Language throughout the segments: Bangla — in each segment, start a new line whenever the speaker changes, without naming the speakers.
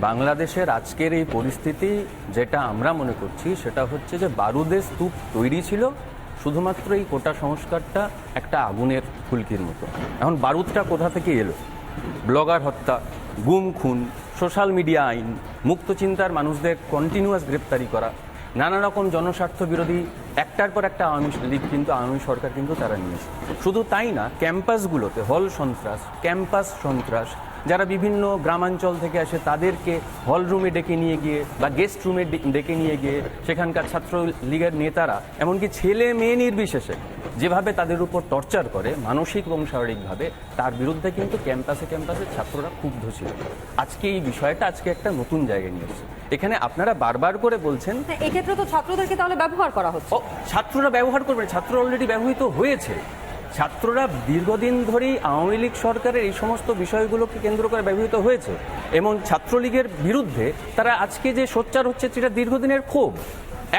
বাংলাদেশের আজকের এই পরিস্থিতি যেটা আমরা মনে করছি, সেটা হচ্ছে যে বারুদের স্তূপ তৈরি ছিল শুধুমাত্র এই কোটা সংস্কারটা একটা আগুনের ফুলকির মতো। এখন বারুদটা কোথা থেকে এলো? ব্লগার হত্যা, গুম খুন, সোশ্যাল মিডিয়া আইন, মুক্ত চিন্তার মানুষদের কন্টিনিউয়াস গ্রেপ্তারি করা, নানা রকম জনস্বার্থ বিরোধী, একটার পর একটা আওয়ামী লীগ কিন্তু, আওয়ামী সরকার কিন্তু তারা নিয়েছে। শুধু তাই না, ক্যাম্পাসগুলোতে, হল সন্ত্রাস, ক্যাম্পাস সন্ত্রাস যারা বিভিন্ন গ্রামাঞ্চল থেকে আসে তাদেরকে হল রুমে ডেকে নিয়ে গিয়ে বা গেস্ট রুমে ডেকে নিয়ে গিয়ে সেখানকার ছাত্র লীগের নেতারা এমনকি ছেলে মেয়ে নির্বিশেষে যেভাবে তাদের উপর টর্চার করে মানসিক এবং শারীরিকভাবে তার বিরুদ্ধে কিন্তু ক্যাম্পাসে ক্যাম্পাসে ছাত্ররা ক্ষুব্ধ ছিল। আজকে এই বিষয়টা আজকে একটা নতুন জায়গায় নিয়ে এসেছে। এখানে আপনারা বারবার করে বলছেন
হ্যাঁ, এক্ষেত্রে তো ছাত্রদেরকে তাহলে ব্যবহার করা হচ্ছে।
ছাত্ররা ব্যবহার করবে ছাত্র অলরেডি ব্যবহৃত হয়েছে। ছাত্ররা দীর্ঘদিন ধরেই আওয়ামী লীগ সরকারের এই সমস্ত বিষয়গুলোকে কেন্দ্র করে ব্যবহৃত হয়েছে এবং ছাত্রলীগের বিরুদ্ধে তারা আজকে যে সোচ্চার হচ্ছে সেটা দীর্ঘদিনের ক্ষোভ।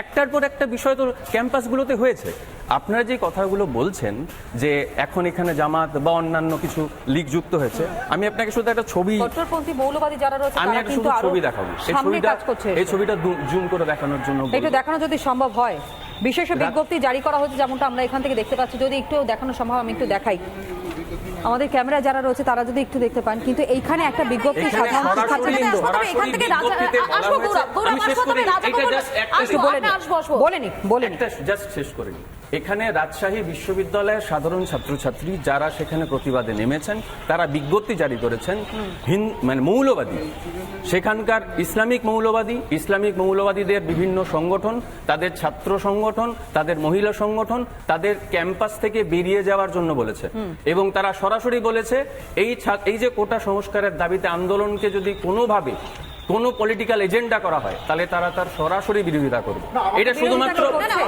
একটার পর একটা বিষয় তো ক্যাম্পাসগুলোতে হয়েছে। আপনারা যে কথাগুলো বলছেন যে এখন এখানে জামাত বা অন্যান্য কিছু লীগ যুক্ত হয়েছে আমি আপনাকে শুধু একটা ছবি
কট্টরপন্থী মৌলবাদী যারা রয়েছে
আমি একটা শুধু ছবি দেখাবো। এই ছবিটা এই ছবিটা জুম করে দেখানোর জন্য
একটু দেখানো যদি সম্ভব হয়। বিশেষ বিজ্ঞপ্তি জারি করা হয়েছে, যেমনটা আমরা এখান থেকে দেখতে পাচ্ছি। যদি একটু দেখানো সম্ভব, আমি একটু দেখাই। আমাদের ক্যামেরা যারা রয়েছে তারা যদি একটু দেখতে পান কিন্তু এইখানে একটা বিজ্ঞপ্তি
এখানে
সাধারণ
এখান থেকে।
বলেনি। বলেনি
জাস্ট শেষ করে এখানে রাজশাহী বিশ্ববিদ্যালয়ের সাধারণ ছাত্রছাত্রী যারা সেখানে প্রতিবাদে নেমেছেন তারা বিজ্ঞপ্তি জারি করেছেন মানে মৌলবাদী। সেখানকার ইসলামিক মৌলবাদী ইসলামিক মৌলবাদীদের বিভিন্ন সংগঠন তাদের ছাত্র সংগঠন তাদের মহিলা সংগঠন তাদের ক্যাম্পাস থেকে বেরিয়ে যাওয়ার জন্য বলেছে। এবং তারা সরাসরি বলেছে এই এই যে কোটা সংস্কারের দাবিতে আন্দোলনকে যদি কোনোভাবে কোনো পলিটিক্যাল এজেন্ডা করা হয় তাহলে তারা তার সরাসরি বিরোধিতা করবে। এটা শুধুমাত্র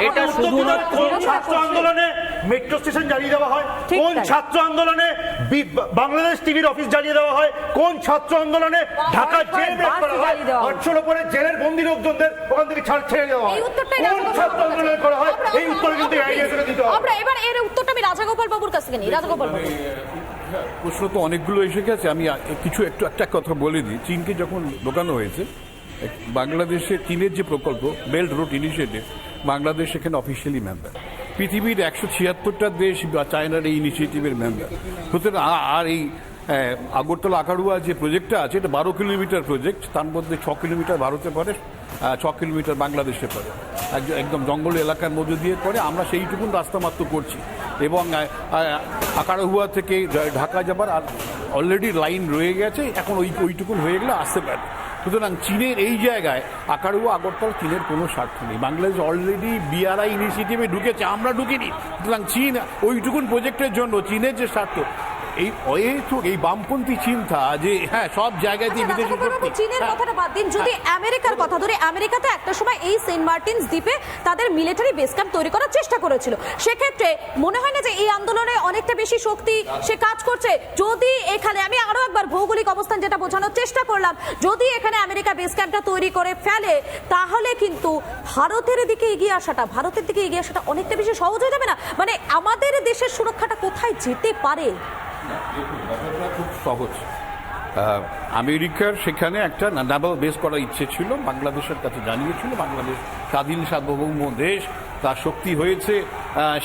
এটা শুধুমাত্র
ছাত্র আন্দোলনে মেট্রো স্টেশন জ্বালিয়ে দেওয়া হয় কোন ছাত্র আন্দোলনে বাংলাদেশ টিভির অফিস জ্বালিয়ে দেওয়া হয় কোন ছাত্র আন্দোলনে ঢাকা জেল ব্রেক করা হয় আটশোর উপরে জেলের বন্দী লোকজনদের ওখান থেকে ছাড় ছেড়ে দেওয়া হয়। কোন ছাত্র আন্দোলনে করা হয় এই উত্তর কিন্তু আইডিয়া করে দিতে হবে।
আমরা এবার এর উত্তরটা আমি রাজাগোপাল বাবুর কাছ থেকে নিই। রাজাগোপাল বাবু।
প্রশ্ন তো অনেকগুলো এসে গেছে। আমি কিছু একটু, একটা কথা বলে দিই। চীনকে যখন ঢোকানো হয়েছে বাংলাদেশে চীনের যে প্রকল্প বেল্ট রোড ইনিশিয়েটিভ বাংলাদেশ এখানে অফিসিয়ালি মেম্বার পৃথিবীর একশো ছিয়াত্তরটা দেশ বা চায়নার এই ইনিশিয়েটিভের মেম্বার সুতরাং আর এই আগরতলা আকারুয়া যে প্রজেক্টটা আছে, এটা বারো কিলোমিটার প্রজেক্ট তার মধ্যে ছ কিলোমিটার ভারতে পড়ে ছ কিলোমিটার বাংলাদেশে পড়ে। একদম- জঙ্গল এলাকার মধ্যে দিয়ে পড়ে। আমরা সেইটুকুন রাস্তা মাত্র করছি। এবং আকারহুয়া থেকে ঢাকা যাবার অলরেডি লাইন রয়ে গেছে, এখন ওই ওইটুকুন হয়ে গেলে আসতে পারে। সুতরাং চীনের এই জায়গায় আকারহুয়া, আগরতলা চীনের কোনো স্বার্থ নেই। বাংলাদেশ অলরেডি বিআরআই ইনিশিয়েটিভে ঢুকেছে, আমরা ঢুকিনি। সুতরাং চীন ওইটুকুন প্রজেক্টের জন্য, চীনের যে স্বার্থ এই অহেতুক এই বামপন্থী চিন্তা যে হ্যাঁ সব জায়গাতেই বিদেশি শক্তি
চীনের
হ্যাঁ,
কথাটা বাদ দিন। যদি আমেরিকার কথা ধরে আমেরিকাতে একটা সময় এই সেন্ট মার্টিনস দ্বীপে তাদের মিলিটারি বেস ক্যাম্প তৈরি করার চেষ্টা করেছিল। সেক্ষেত্রে মনে হয় না যে এই আন্দোলনে অনেকটা বেশি শক্তি সে কাজ করছে? যদি এখানে আমি আরও একবার ভৌগোলিক অবস্থান যেটা বোঝানোর চেষ্টা করলাম যদি এখানে আমেরিকা বেস ক্যাম্পটা তৈরি করে ফেলে তাহলে কিন্তু ভারতের দিকে এগিয়ে আসাটা ভারতের দিকে এগিয়ে আসাটা অনেকটা বেশি সহজ হয়ে যাবে না? মানে আমাদের দেশের সুরক্ষাটা কোথায় যেতে পারে?
ব্যাপারটা খুব সহজ। আমেরিকার সেখানে একটা নাভাল বেস করার ইচ্ছে ছিল, বাংলাদেশের কাছে জানিয়েছিল, বাংলাদেশ স্বাধীন সার্বভৌম দেশ, তার শক্তি হয়েছে।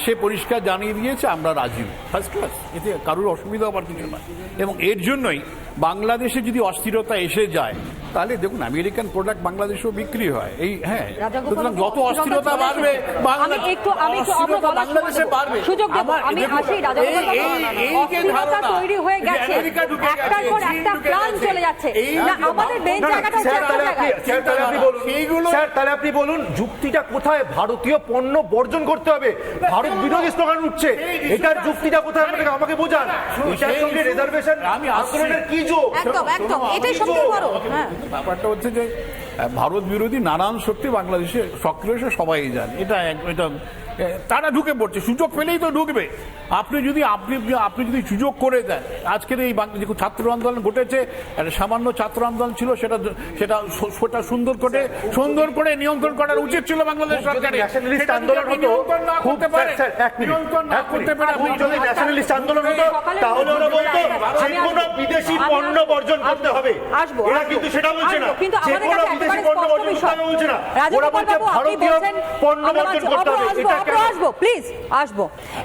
সে পরিষ্কার জানিয়ে দিয়েছে, আমরা রাজি ফার্স্ট ক্লাস এতে কারোর অসুবিধা হবার কিছু নয়। এবং এর জন্যই বাংলাদেশে যদি অস্থিরতা এসে যায় তাহলে দেখুন আমেরিকান প্রোডাক্ট বাংলাদেশেও বিক্রি হয়। এই হ্যাঁ সুতরাং যত অস্থিরতা বাড়বে বাংলাদেশে বাড়বে।
সুযোগ আমি আসি রাজাগোপাল তৈরি হয়ে গেছে। একটার পর একটা
ঢুকে
চলে যাচ্ছে। না আমাদের জায়গাটা
স্যার, তাহলে আপনি- বলুন
সেইগুলো-
স্যার তাহলে আপনি বলুন যুক্তিটা কোথায়? ভারতীয় পণ্য বর্জন করতে হবে। ভারত বিরোধী স্লোগান উঠছে। এটার যুক্তিটা কোথায়? আমাকে আমাকে বোঝান। এটার সঙ্গে রিজার্ভেশন
আমি
আন্দোলনের কি যোগ
একদম একদম এটাই সবচেয়ে বড়। হ্যাঁ।
ব্যাপারটা হচ্ছে যে ভারত বিরোধী নানান শক্তি বাংলাদেশে সক্রিয় সবাই জানে। এটা এটা তারা ঢুকে পড়ছে সুযোগ পেলেই তো ঢুকবে। আপনি যদি আপনি আপনি যদি সুযোগ করে দেন আজকের এই যে ছাত্র আন্দোলন ঘটেছে একটা সামান্য ছাত্র আন্দোলন ছিল সেটা সেটা সেটা সুন্দর করে সুন্দর করে নিয়ন্ত্রণ করার উচিত ছিল বাংলাদেশ সরকারের।
nationalist
সেটা যদি
আন্দোলন হতো,
নিয়ন্ত্রণ না করতে পারে
স্যার, স্যার, এক মিনিট,
নিয়ন্ত্রণ না
এক
করতে
মিনিট।
পারে
খুব
আপনি
যদি ন্যাশনালিস্ট আন্দোলন হতো তাহলে ওরা বলতো যে কোনো বিদেশি পণ্য বর্জন করতে হবে। কিন্তু সেটা বলছে না। যে কোনো বিদেশি পণ্য বর্জন করতে হবে বলছে না। ওরা বলছে ভারতীয় পণ্য বর্জন করতে হবে। এটা কেন?
আসব প্লিজ আসব।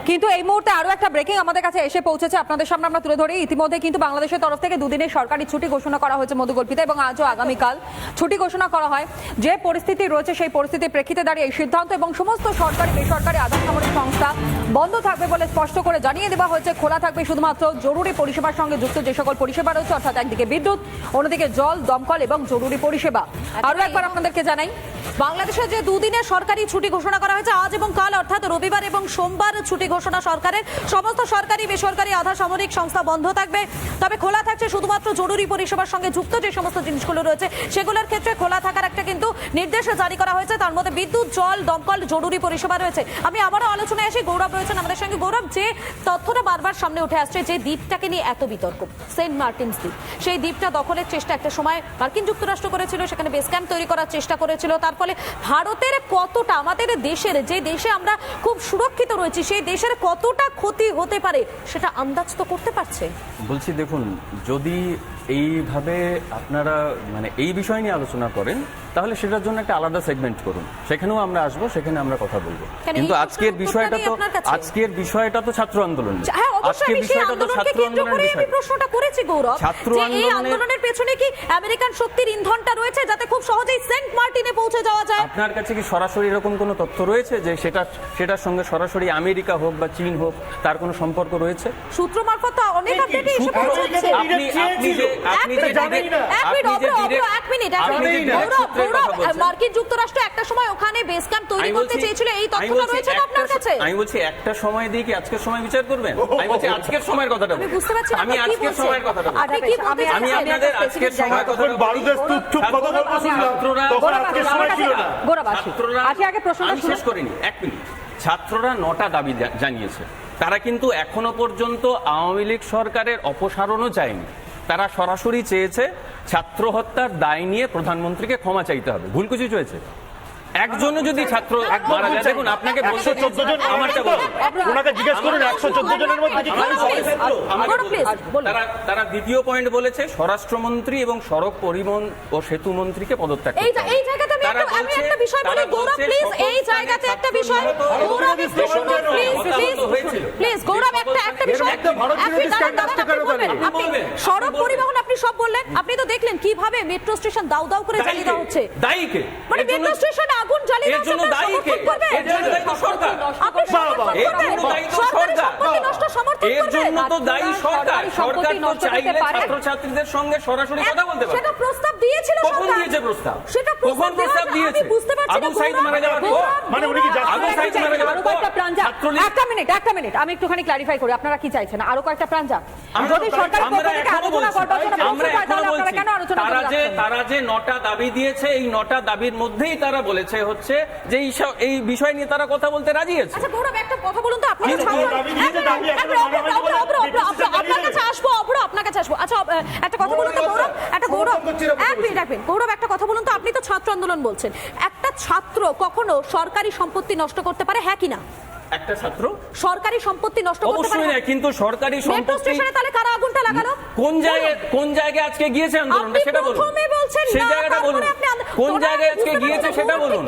কিন্তু এই মুহূর্তে আরও একটা ব্রেকিং আমাদের কাছে এসে পৌঁছেছে আপনাদের সামনে আমরা তুলে ধরি। ইতিমধ্যে কিন্তু বাংলাদেশের তরফ থেকে দুদিনের সরকারি ছুটি ঘোষণা করা হয়েছে মধুকল্পিতা এবং আজও আগামীকাল ছুটি ঘোষণা করা হয়। যে পরিস্থিতি রয়েছে সেই পরিস্থিতির প্রেক্ষিতে দাঁড়িয়ে এই সিদ্ধান্ত এবং সমস্ত সরকারি বেসরকারি আধা সামরিক সংস্থা বন্ধ থাকবে বলে স্পষ্ট করে জানিয়ে দেওয়া হয়েছে। খোলা থাকবে শুধুমাত্র জরুরি পরিষেবার সঙ্গে যুক্ত যে সকল পরিষেবা রয়েছে অর্থাৎ একদিকে বিদ্যুৎ অন্যদিকে জল দমকল এবং জরুরি পরিষেবা। আরও একবার আপনাদেরকে জানাই
বাংলাদেশে যে দুদিনের সরকারি ছুটি ঘোষণা করা হয়েছে, আজ এবং কাল, অর্থাৎ রবিবার এবং সোমবার ছুটি ঘোষণা সরকারের। সমস্ত সরকারি, বেসরকারি, আধা সামরিক সংস্থা বন্ধ থাকবে। তবে খোলা থাকছে শুধুমাত্র জরুরি পরিষেবার সঙ্গে যুক্ত যে সমস্ত জিনিসগুলো রয়েছে, সেগুলোর ক্ষেত্রে খোলা থাকার একটা কিন্তু নির্দেশ জারি করা হয়েছে। তার মধ্যে বিদ্যুৎ, জল, দমকল জরুরি পরিষেবা রয়েছে। আমি আবারও আলোচনায় আসি, গৌরব রয়েছেন আমাদের সঙ্গে। গৌরব, যে তথ্যটা বারবার সামনে উঠে আসছে, যে দ্বীপটাকে নিয়ে এত বিতর্ক, সেন্ট মার্টিনস দ্বীপ, সেই দ্বীপটা দখলের চেষ্টা একটা সময় মার্কিন যুক্তরাষ্ট্র করেছিল, সেখানে বেস ক্যাম্প তৈরি করার চেষ্টা করেছিল তার ফলে ভারতের কতটা, আমাদের দেশের যে দেশে আমরা খুব সুরক্ষিত রয়েছি, সেই দেশের কতটা ক্ষতি হতে পারে সেটা আন্দাজ তো করতে পারছে।
বলছি দেখুন, যদি এইভাবে আপনারা মানে এই বিষয় নিয়ে আলোচনা করেন তাহলে সেটার জন্য একটা আলাদা সেগমেন্ট করুন। সেখানেও আমরা আসব সেখানে আমরা কথা বলব। কিন্তু আজকের বিষয়টা তো আজকের বিষয়টা তো ছাত্র আন্দোলন।
হ্যাঁ
আজকের বিষয়টা তো ছাত্র আন্দোলনের বিষয়।
প্রশ্নটা করেছি গৌরব
ছাত্র
এই
আন্দোলনের-
পেছনে কি আমেরিকান শক্তির ইন্ধনটা রয়েছে যাতে খুব সহজেই সেন্ট মার্টিনে পৌঁছে যাওয়া যায়?
আপনার কাছে কি সরাসরি এরকম কোনো তথ্য রয়েছে যে সেটা সেটার সঙ্গে সরাসরি আমেরিকা হোক বা চীন হোক তার কোনো সম্পর্ক রয়েছে?
সূত্র মারফত অনেক। মার্কিন যুক্তরাষ্ট্র একটা সময় ওখানে বেস ক্যাম্প তৈরি করতে চেয়েছিল। এই তথ্যটা রয়েছে না আপনার কাছে?
আমি বলছি একটা সময় দিয়ে কি আজকের সময় বিচার করবেন? আমি বলছি আজকের সময়ের কথাটা
আমি বুঝতে পারছি
আমি আজকের সময়ের কথাটা
আপনি কি বলতে
আমি-
আপনাদের আজকের সময়ের কথা
বারুদের স্তূপ চুপ কথা বলব শুনলাম তখন আজকে সময় ছিল না।
গৌরব আসি
ছাত্ররা
আসি আগে প্রশ্নটা
শেষ করিনি এক মিনিট। ছাত্ররা নটা দাবি জানিয়েছে। তারা কিন্তু এখনও পর্যন্ত আওয়ামী লীগ সরকারের অপসারণও চায়নি। তারা সরাসরি চেয়েছে ছাত্র হত্যার দায় নিয়ে প্রধানমন্ত্রীকে ক্ষমা চাইতে হবে। ভুল কিছু চয়েছে একজনও যদি ছাত্র মারা যায় দেখুন আপনাকে বলতে
একশো চোদ্দ জন
আমারটা বলুন।
ওনাকে জিজ্ঞেস করুন একশো চোদ্দ জনের মধ্যে
আমার। তারা তারা দ্বিতীয় পয়েন্ট বলেছে স্বরাষ্ট্রমন্ত্রী এবং সড়ক পরিবহন ও সেতু মন্ত্রীকে পদত্যাগ
এই এই জায়গাতে আমি
তারা
একটা আমি
বলছে-
একটা বিষয় বলি।
তারা
গৌরব
বলছে
প্লিজ এই জায়গাতে একটা বিষয় গৌরব একটু শুনুন প্লিজ প্লিজ প্লিজ গৌরব একটা একটা বিষয়
মধ্যে ভারত
আপনি
বিরোধী
দাঁড়ান,
stand আসতে
দাঁড়ান, আপনি? বলবেন।
বলবেন,
সড়ক পরিবহন সব বললেন আপনি তো দেখলেন কীভাবে মেট্রো স্টেশন দাউ দাউ করে জ্বালিয়ে দেওয়া হচ্ছে
দায়ী কে?
মানে মেট্রো স্টেশনে আগুন জ্বালিয়ে দেওয়া
জন্য
হচ্ছে,
দায়ী কে? এর জন্য দায়ী তো সরকার।
আপনি
এর জন্য দায়ী তো
সরকার। নষ্ট সমর্থন
এর জন্য তো দায়ী সরকার
সরকার
তো চাইলে। ছাত্রছাত্রীদের সঙ্গে সরাসরি কথা বলতে পারে
সেটা প্রস্তাব দিয়েছিল
কখন দিয়েছে প্রস্তাব?
সেটা
কখন প্রস্তাব দিয়েছে?
আমি বুঝতে পারছি না,
আবু সাইদ মারা যাওয়ার পর?
মানে উনি কি
আবু সাইদ মারা যাওয়ার পর
একটা মিনিট একটা মিনিট আমি একটুখানি ক্লারিফাই করি আপনারা কি চাইছেন আরও কয়েকটা প্রাণ যাক যদি সরকার পক্ষ থেকে আলোচনা
বলছি,
করবার জন্য
আমরা
এখনও
বলছি, তারা যে তারা যে নটা দাবি দিয়েছে এই নটা দাবির মধ্যেই তারা বলেছে হচ্ছে যে এই বিষয় নিয়ে তারা কথা বলতে রাজি আছে।
আচ্ছা গৌরব একটা কথা বলুন তো আপনি
মানা
আপনার কাছে আসব অব্র আপনার কাছে আসব। আচ্ছা একটা কথা বলুন তো গৌরব একটা এক মিনিট গৌরব একটা কথা বলুন তো আপনি তো ছাত্র আন্দোলন বলছেন। একটা ছাত্র কখনো সরকারি সম্পত্তি নষ্ট করতে পারে হ্যাঁ কিনা
একটা ছাত্র?
সরকারি সম্পত্তি নষ্ট করতে পারে
না। কিন্তু সরকারি সম্পত্তি
স্টেশনে তাহলে কারা আগুনটা লাগালো?
কোন জায়গায় কোন জায়গায় আজকে গিয়েছে আন্দোলনটা সেটা বলুন।
প্রথমে বলছেন
সেই জায়গাটা বলুন। কোন জায়গায় আজকে গিয়েছে সেটা বলুন।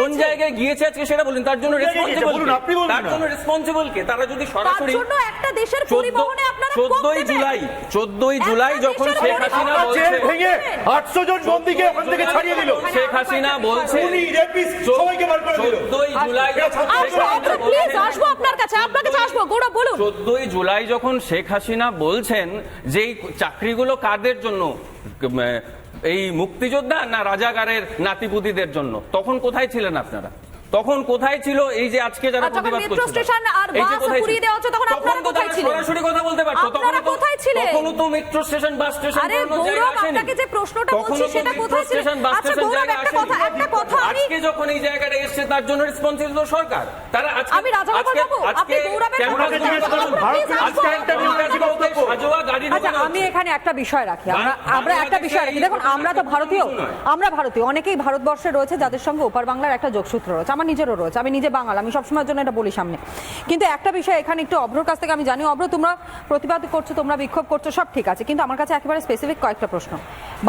কোন জায়গায় গিয়েছে আজকে সেটা বলুন। তার জন্য রেসপন্সিবল
বলুন, আপনি বলুন
তার জন্য রেসপন্সিবল কে? তারা যদি
তার জন্য একটা দেশের পরিবহনে আপনারা কোপ
চোদ্দই
দেবেন।
জুলাই চোদ্দই জুলাই যখন শেখ হাসিনা বলছে
ভেঙে আটশো জন বন্দীকে ওখান থেকে ছাড়িয়ে দিল।
শেখ হাসিনা বলছে
উনি rapist, সবাইকে বার করে দিল।
চোদ্দই জুলাই যখন শেখ হাসিনা
আসব প্লিজ আসব আপনার কাছে আপনার কাছে আসব। বলুন।
চোদ্দই জুলাই যখন শেখ হাসিনা বলছেন যে এই চাকরিগুলো কাদের জন্য? এই মুক্তিযোদ্ধা না রাজাকারের নাতিপুতিদের জন্য? তখন কোথায় ছিলেন আপনারা? তখন কোথায় ছিল এই যে আজকে যারা প্রতিবাদ
আর
এই
বাস পুড়িয়ে দেওয়া হচ্ছে, তখন আপনারা কোথায় ছিলেন?
সরাসরি কথা বলতে পারতো?
আপনারা
তখনও তো-
কোথায় ছিলেন?
তখনও তো মেট্রো স্টেশন বাস স্টেশন
আরে গৌরব আপনাকে যে প্রশ্নটা বলছি সেটা কোথায়
বাস
আচ্ছা, গৌরব, একটা কথা- একটা কথা
আজকে যখন এই জায়গাটা এসছে তার জন্য রেসপন্সিবল সরকার। তারা
আমি আপনি
আচ্ছা আমি এখানে একটা বিষয় রাখি। আমরা আমরা একটা বিষয় রাখি। দেখুন আমরা তো ভারতীয়। আমরা ভারতীয়। অনেকেই ভারতবর্ষে রয়েছে যাদের সঙ্গে ওপার বাংলার একটা যোগসূত্র রয়েছে। আমার নিজেরও রয়েছে। আমি নিজে বাঙাল। আমি সবসময়ের জন্য এটা বলি সামনে। কিন্তু একটা বিষয় এখানে একটু অভ্রর কাছ থেকে আমি জানি। অভ্র তোমরা প্রতিবাদ করছ তোমরা বিক্ষোভ করছ সব ঠিক আছে। কিন্তু আমার কাছে একেবারে স্পেসিফিক কয়েকটা প্রশ্ন।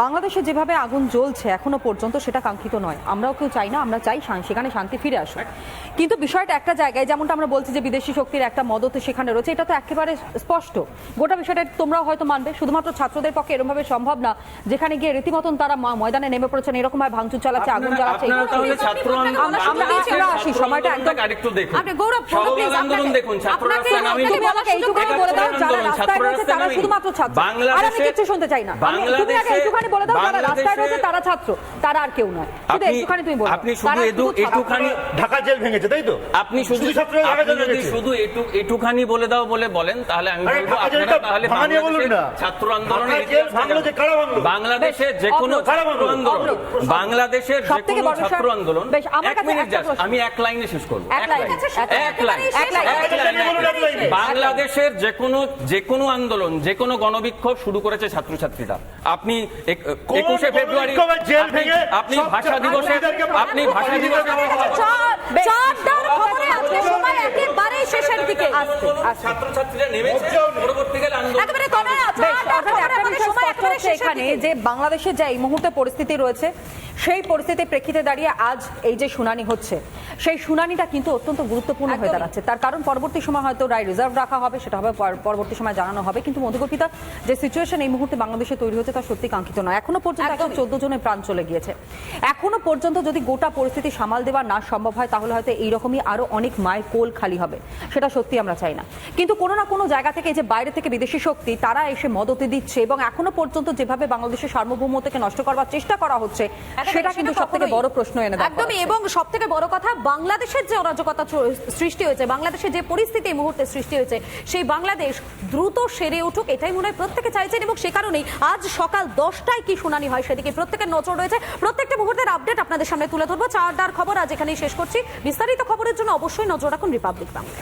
বাংলাদেশে যেভাবে আগুন জ্বলছে এখনও পর্যন্ত সেটা কাঙ্ক্ষিত নয়। আমরাও কেউ চাই না আমরা চাই সেখানে শান্তি ফিরে আসুক। কিন্তু বিষয়টা একটা জায়গায় যেমনটা আমরা বলছি যে বিদেশি শক্তির একটা মদত সেখানে রয়েছে এটা তো একেবারে স্পষ্ট। গোটা বিষয়টা তোমরাও হয়তো মানবে শুধুমাত্র ছাত্রদের পক্ষে এরকমভাবে সম্ভব না যেখানে গিয়ে রীতিমতন তারা ময়দানে নেমে পড়েছেন এরকম ভাবে ভাঙচুর চালাচ্ছে আগুন জ্বালাচ্ছে
ছাত্র আন্দোলন
সময়টা একদম-
আরেকটু দেখুন।
আপনি গৌরব, please,
আন্দোলন দেখুন ছাত্র
আমাকে এইটুখানি বলে দাও যারা রাস্তায় রয়েছে তারা শুধুমাত্র ছাত্র। আর আমি
বাংলাদেশে
কিচ্ছু শুনতে চাই না। আমি- তুমি আগে এইটুখানি বলে দাও যারা রাস্তায় রয়েছে তারা ছাত্র তারা আর কেউ নয়। শুধু একটুখানি তুমি বলো।
আপনি শুধু এটু-
ছাত্র।
এটুখানি
ঢাকা জেল ভেঙেছে তাই তো?
আপনি শুধু যদি
ভেঙেছে।
শুধু একটুখানি বলে দাও বলে বলেন তাহলে আমি বলব আপনারা তাহলে
ভাঙা বলুন না।
ছাত্র আন্দোলনের
ঢাকা জেল ভাঙলো যে কারা ভাঙলো?
বাংলাদেশে যে কোনো
কারা
ছাত্র
ভাঙলো?
আন্দোলন বাংলাদেশের যে কোনো ছাত্র আন্দোলন এক
কাছে
মিনিট আমি এক লাইনে শেষ করব।
এক লাইন, এক লাইন।
বাংলাদেশের যে কোনো যে কোনো আন্দোলন যে কোনো গণবিক্ষোভ শুরু করেছে ছাত্রছাত্রীরা। আপনি একুশে ফেব্রুয়ারি আপনি- ভাষা দিবসে আপনি ভাষা দিবসে
শেষের দিকে।
ছাত্রছাত্রীরা নেমেছে পরবর্তীকালে আন্দোলন
এখানে যে বাংলাদেশের যে এই মুহূর্তে পরিস্থিতি রয়েছে সেই পরিস্থিতির প্রেক্ষিতে দাঁড়িয়ে আজ এই যে শুনানি হচ্ছে সেই শুনানিটা কিন্তু অত্যন্ত গুরুত্বপূর্ণ হয়ে দাঁড়াচ্ছে। তার কারণ পরবর্তী সময় হয়তো রায় রিজার্ভ রাখা হবে সেটা হবে পরবর্তী সময় জানানো হবে। কিন্তু মধুকর্পিতা যে সিচুয়েশন এই মুহূর্তে বাংলাদেশে তৈরি হচ্ছে তা সত্যি কাঙ্ক্ষিত নয়। এখনও পর্যন্ত একশো চোদ্দ জনের প্রাণ চলে গিয়েছে। এখনও পর্যন্ত যদি গোটা পরিস্থিতি সামাল দেওয়া না সম্ভব হয় তাহলে হয়তো এইরকমই আরও অনেক মায়ের কোল খালি হবে। সেটা সত্যি আমরা চাই না। কিন্তু কোনো না কোনো জায়গা থেকে এই যে বাইরে থেকে বিদেশি শক্তি তারা এসে মদতে দিচ্ছে এবং এখনও পর্যন্ত যেভাবে বাংলাদেশের সার্বভৌমত্বকে নষ্ট করবার চেষ্টা করা হচ্ছে সেটা কিন্তু সব থেকে
কখনোই।
বড় প্রশ্ন এনে
একদমই এবং সব থেকে বড় কথা বাংলাদেশের যে অরাজকতা সৃষ্টি হয়েছে বাংলাদেশের যে পরিস্থিতি এই মুহূর্তে সৃষ্টি হয়েছে সেই বাংলাদেশ দ্রুত সেরে উঠুক এটাই মনে হয় প্রত্যেকে চাইছেন এবং সে কারণেই আজ সকাল দশটায় কি শুনানি হয় সেদিকে প্রত্যেকের নজর রয়েছে। প্রত্যেকটা মুহূর্তের আপডেট আপনাদের সামনে তুলে ধরবো। চারটার খবর আজ এখানেই শেষ করছি। বিস্তারিত খবরের জন্য অবশ্যই নজর রাখুন রিপাবলিক বাংলা